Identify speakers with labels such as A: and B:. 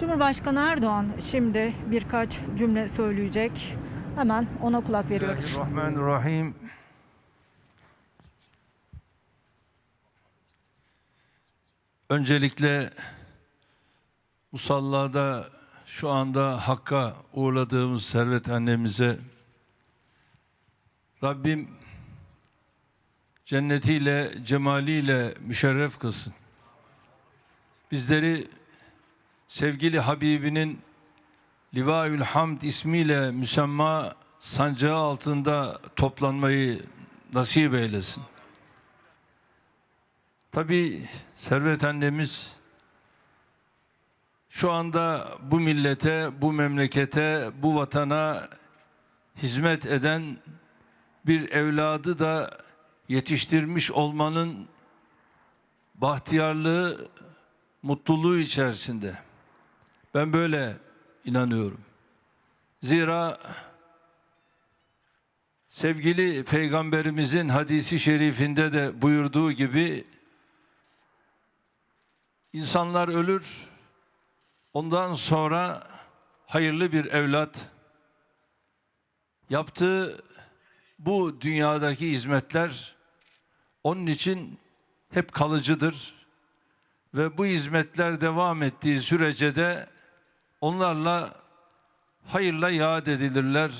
A: Cumhurbaşkanı Erdoğan şimdi birkaç cümle söyleyecek. Hemen ona kulak veriyoruz.
B: Bismillahirrahmanirrahim. Öncelikle musallada şu anda Hakk'a uğurladığımız Servet annemize Rabbim cennetiyle, cemaliyle müşerref kılsın. Bizleri sevgili Habibinin Livaül Hamd ismiyle müsemma sancağı altında toplanmayı nasip eylesin. Tabi Servet annemiz şu anda bu millete, bu memlekete, bu vatana hizmet eden bir evladı da yetiştirmiş olmanın bahtiyarlığı, mutluluğu içerisinde. Ben böyle inanıyorum. Zira sevgili peygamberimizin hadisi şerifinde de buyurduğu gibi insanlar ölür. Ondan sonra hayırlı bir evlat yaptığı bu dünyadaki hizmetler onun için hep kalıcıdır ve bu hizmetler devam ettiği sürece de onlarla hayırla yad edilirler.